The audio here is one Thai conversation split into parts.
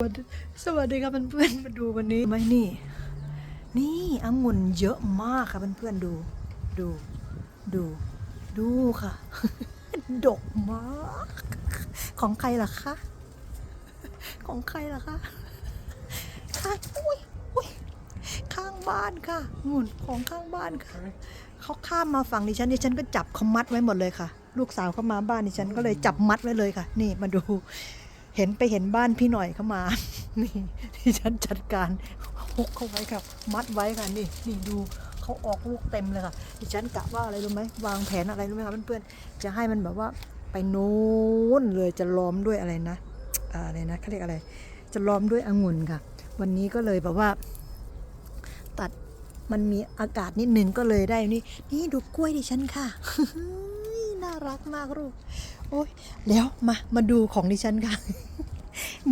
สวัสดีครับเพื่อนๆมาดูวันนี้ไหมนี่ นี่องุ่นเยอะมากค่ะเพื่อนๆดูดูดูดูค่ะ ดกมาก ของใครล่ะคะ ของใครล่ะคะข้างอุ้ยอุ้ยข้างบ้านค่ะองุ่นของข้างบ้านค่ะเขาข้ามมาฝั่งดิฉันดิฉันก็จับเขามัดไว้หมดเลยค่ะ ลูกสาวเขามาบ้านดิฉันก็เลยจับมัดไว้เลยค่ะ นี่มาดู เห็นไปเห็นบ้านพี่หน่อยเขามา นี่ที่ฉันจัดการฮุกเขาไว้ครับ มัดไว้ค่ะนี่นี่ดูเขาออกลูกเต็มเลยค่ะดิฉันกะว่าอะไรรู้ไหมวางแผนอะไรรู้ไหมคะเพื่อนๆจะให้มันแบบว่าไปโน้นเลยจะล้อมด้วยอะไรนะอ่าอะไรนะเขาเรียกอะไร จะล้อมด้วยองุ่นค่ะ วันนี้ก็เลยแบบว่า ตัดมันมีอากาศนิดนึงก็เลยได้นี่นี่ดูกล้วยดิฉันค่ะน่ารักมากลูกโอ้ยแล้วมามาดูของดิฉันค่ะ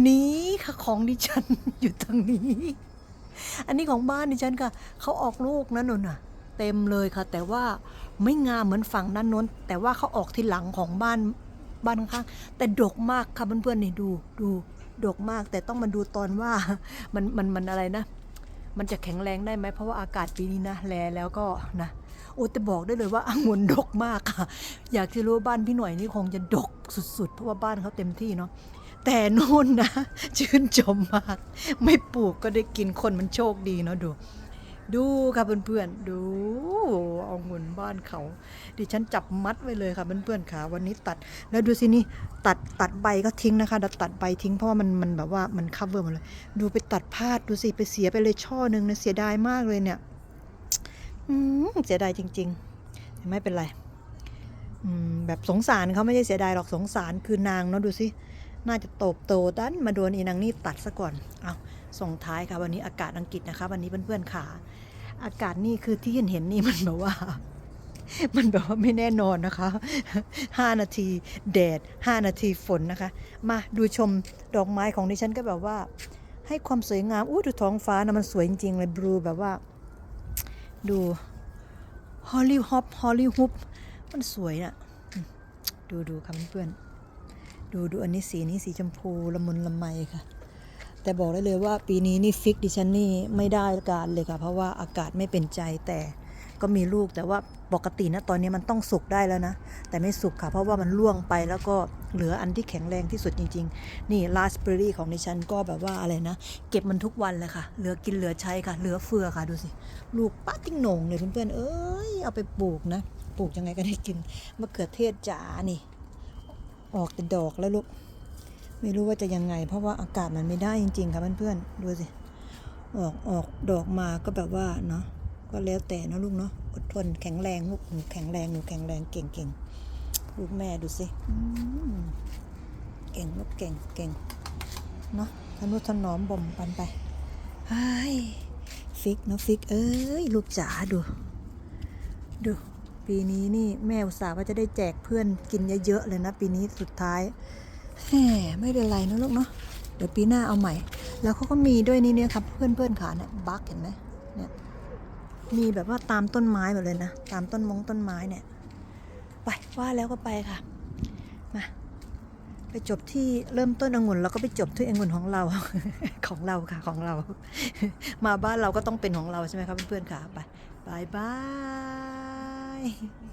นี่ค่ะของดิฉันอยู่ตรงนี้ อันนี้ของบ้านดิฉันค่ะเขาออกลูกนะนนน่ะ เต็มเลยค่ะ แต่ว่าไม่งามเหมือนฝั่งด้นนนแต่ว่าเขาออกที่หลังของบ้านบ้านข้างๆแต่ดกมากค่ะเพื่อนๆนี่ดูดูดกมาก แต่ต้องมาดูตอนว่ามันมันมันอะไรนะ มันจะแข็งแรงได้ไหมเพราะว่าอากาศปีนี้นะแลแล้วก็นะโอ้แต่บอกได้เลยว่าองุ่นดกมากค่ะ อยากจะรู้ว่าบ้านพี่หน่อยนี่คงจะดกสุดๆ เพราะว่าบ้านเขาเต็มที่เนาะ แต่นู่นนะ ชื่นชมมาก ไม่ปลูกก็ได้กินคนมันโชคดีเนาะดู ดูค่ะเพื่อนๆดูเอางุ่นบ้านเขา ดิฉันจับมัดไว้เลยค่ะเพื่อนๆค่ะ วันนี้ตัดแล้วดูสินี่ตัดตัดใบก็ทิ้งนะคะดัดตัดใบทิ้งเพราะว่ามันมันแบบว่ามันคัฟเวอร์หมดเลย ดูไปตัดพาดดูสิไปเสียไปเลยช่อหนึ่งนะเสียดายมากเลยเนี่ยอืมเสียดายจริง ๆ ไม่เป็นไรอืมแบบสงสารเขาไม่ใช่เสียดายหรอกสงสารคือนางเนาะดูสิ น่าจะโตบโตดันมาโดนอีนางนี่ตัดซะก่อน เอาส่งท้ายค่ะวันนี้อากาศอังกฤษนะคะ วันนี้เพื่อนๆขาอากาศนี่คือที่เห็นเห็นนี่มันแบบว่า มันแบบว่าไม่แน่นอนนะคะ 5 นาทีแดด 5 นาทีฝนนะคะ มาดูชมดอกไม้ของดิฉันก็แบบว่า ให้ความสวยงามอู้ดูท้องฟ้านะมันสวยจริงๆเลยบลูแบบว่า ดูฮอลลีฮอปฮอลลีฮุปมันสวยน่ะดูดูค่ะเพื่อนๆ ดูดูอันนี้สีนี้สีชมพูละมุนละไมค่ะ แต่บอกได้เลยว่าปีนี้นี่ฟิกดิฉันนี่ไม่ได้การเลยค่ะ เพราะว่าอากาศไม่เป็นใจแต่ก็มีลูกแต่ว่าปกตินะตอนนี้มันต้องสุกได้แล้วนะ แต่ไม่สุกค่ะ เพราะว่ามันล่วงไปแล้วก็เหลืออันที่แข็งแรงที่สุดจริง ๆ นี่ราสเบอร์รี่ของดิฉันก็แบบว่าอะไรนะ เก็บมันทุกวันเลยค่ะ เหลือกินเหลือใช้ค่ะ เหลือเฟือค่ะดูสิ ลูกป้าติ้งโหน่งเลยเพื่อนๆเอ้ยเอาไปปลูกนะ ปลูกยังไงก็ได้กินมะเขือเทศจ๋านี่ ออกแต่ดอกแล้วลูก ไม่รู้ว่าจะยังไง เพราะว่าอากาศมันไม่ได้จริง ๆค่ะเพื่อนๆดูสิ ออกออกดอกมาก็แบบว่าเนาะ ก็แล้วแต่นะลูกเนาะ อดทนแข็งแรงลูกหนูแข็งแรงหนูแข็งแรงเก่งเก่งลูกแม่ดูสิเก่งลูกเก่งเก่งเนาะทนุถนอมบ่มปันไปไอ้ยฟิกเนาะฟิก เอ้ย ลูกจ๋าดู ดู ปีนี้นี่แม่อุตส่าห์ว่าจะได้แจกเพื่อนกินเยอะๆเลยนะ ปีนี้สุดท้ายแหมไม่เป็นไรนะลูกเนาะเดี๋ยวปีหน้าเอาใหม่ แล้วเขาก็มีด้วยนี่เนี่ยครับเพื่อนเพื่อนขาเนี่ยบักเห็นไหมเนี่ยมีแบบว่าตามต้นไม้หมดเลยนะ ตามต้นมงต้นไม้เนี่ย ไปว่าแล้วก็ไปค่ะ มา ไปจบที่เริ่มต้นองุ่นแล้วก็ไปจบที่องุ่นของเราของเราค่ะของเรา มาบ้านเราก็ต้องเป็นของเราใช่ไหมครับเพื่อนๆค่ะไปบายบาย Bye.